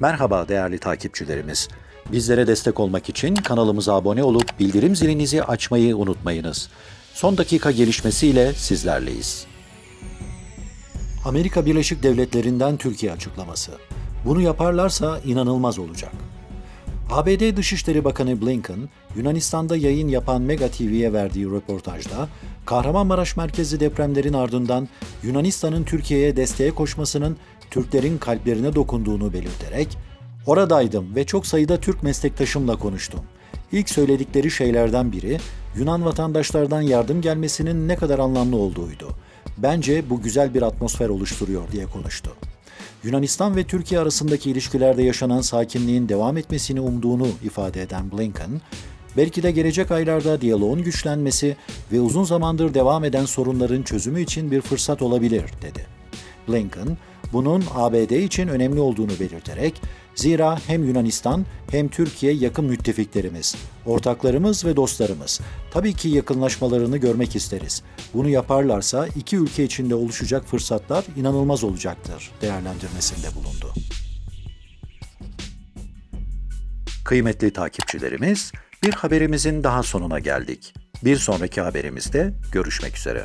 Merhaba değerli takipçilerimiz. Bizlere destek olmak için kanalımıza abone olup bildirim zilinizi açmayı unutmayınız. Son dakika gelişmesiyle sizlerleyiz. Amerika Birleşik Devletleri'nden Türkiye açıklaması. Bunu yaparlarsa inanılmaz olacak. ABD Dışişleri Bakanı Blinken, Yunanistan'da yayın yapan Mega TV'ye verdiği röportajda, Kahramanmaraş merkezli depremlerin ardından Yunanistan'ın Türkiye'ye desteğe koşmasının Türklerin kalplerine dokunduğunu belirterek, "Oradaydım ve çok sayıda Türk meslektaşımla konuştum. İlk söyledikleri şeylerden biri Yunan vatandaşlardan yardım gelmesinin ne kadar anlamlı olduğuydu. Bence bu güzel bir atmosfer oluşturuyor." diye konuştu. Yunanistan ve Türkiye arasındaki ilişkilerde yaşanan sakinliğin devam etmesini umduğunu ifade eden Blinken, belki de gelecek aylarda diyaloğun güçlenmesi ve uzun zamandır devam eden sorunların çözümü için bir fırsat olabilir, dedi. Blinken, bunun ABD için önemli olduğunu belirterek, zira hem Yunanistan hem Türkiye yakın müttefiklerimiz, ortaklarımız ve dostlarımız. Tabii ki yakınlaşmalarını görmek isteriz. Bunu yaparlarsa iki ülke içinde oluşacak fırsatlar inanılmaz olacaktır değerlendirmesinde bulundu. Kıymetli takipçilerimiz, bir haberimizin daha sonuna geldik. Bir sonraki haberimizde görüşmek üzere.